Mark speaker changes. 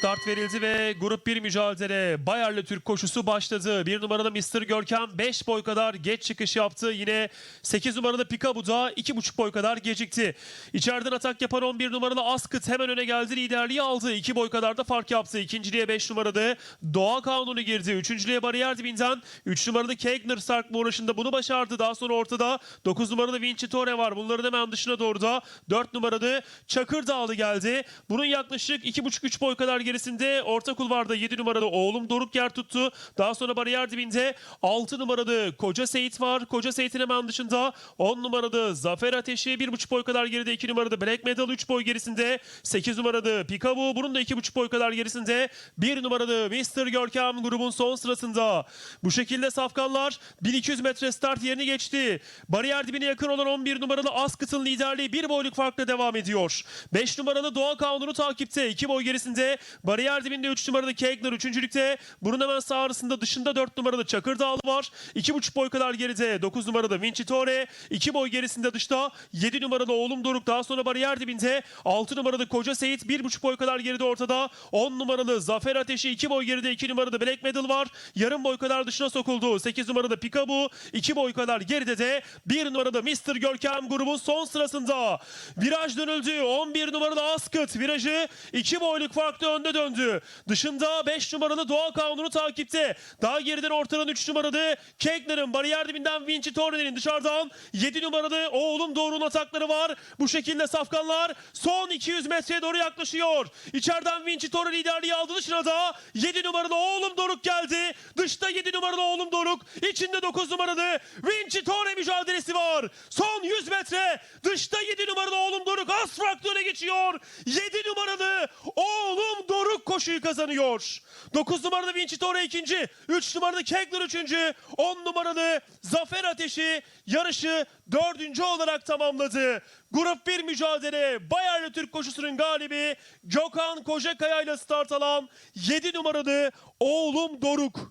Speaker 1: Start verildi ve grup 1 mücadele Bayerli Türk koşusu başladı. 1 numaralı Mr. Görkem 5 boy kadar geç çıkış yaptı. Yine 8 numaralı Pikabu da 2,5 boy kadar gecikti. İçeriden atak yapan 11 numaralı Askıt hemen öne geldi. Liderliği aldı. 2 boy kadar da fark yaptı. İkinciliğe 5 numaralı Doğa Kanunu girdi. Üçüncülüğe bariyer dibinden 3 numaralı Kegner sarkma uğraşında bunu başardı. Daha sonra ortada 9 numaralı Vincitore var. Bunların hemen dışına doğru da 4 numaralı Çakır Dağlı geldi. Bunun yaklaşık 2,5-3 boy kadar gerisinde orta kulvarda 7 numaralı oğlum Doruk yer tuttu. Daha sonra bariyer dibinde 6 numaralı Koca Seyit var. Koca Seyit'in hemen dışında 10 numaralı Zafer Ateşi 1,5 boy kadar geride 2 numaralı Black Medal 3 boy gerisinde 8 numaralı Pikabu bunun da 2,5 boy kadar gerisinde 1 numaralı Mr. Görkem grubun son sırasında. Bu şekilde safkanlar 1200 metre start yerini geçti. Bariyer dibine yakın olan 11 numaralı Askıt'ın liderliği 1 boyluk farkla devam ediyor. 5 numaralı Doğa Kanunu takipte. 2 boy gerisinde bariyer dibinde 3 numaralı Kegler 3. Bunun hemen sağ arasında dışında 4 numaralı Çakır Dağlı var. 2,5 boy kadar geride 9 numaralı Vincitore. 2 boy gerisinde dışta 7 numaralı Oğlum Doruk. Daha sonra bariyer dibinde 6 numaralı Koca Seyit 1,5 boy kadar geride ortada. 10 numaralı Zafer Ateşi 2 boy geride 2 numaralı Black Medal var. Yarım boy kadar dışına sokuldu. 8 numaralı Pikabu 2 boy kadar geride de 1 numaralı Mr. Görkem grubun son sırasında. Viraj dönüldü. 11 numaralı Askıt virajı 2 boyluk farklı önde döndü. Dışında 5 numaralı Doğa Kanunu takipte. Daha geriden ortadan 3 numaralı Kegner'ın bariyer dibinden Vinci Torre'nin dışarıdan 7 numaralı oğlum Doğru'nun atakları var. Bu şekilde safkanlar son 200 metreye doğru yaklaşıyor. İçeriden Vinci Torre liderliği aldı dışına da 7 numaralı oğlum Doruk geldi. Dışta 7 numaralı oğlum Doruk. içinde 9 numaralı Vinci Torre mücadelesi var. Son 100 metre dışta 7 numaralı oğlum Doruk az farklı öne geçiyor. 7 numaralı oğlum Doruk koşuyu kazanıyor. 9 numaralı Vinci Torre ikinci. 3 numaralı Kegler üçüncü. 10 numaralı Zafer Ateşi yarışı dördüncü olarak tamamladı. Grup 1 mücadele Bayerli Türk koşusunun galibi Gökhan Kocakaya ile start alan 7 numaralı oğlum Doruk.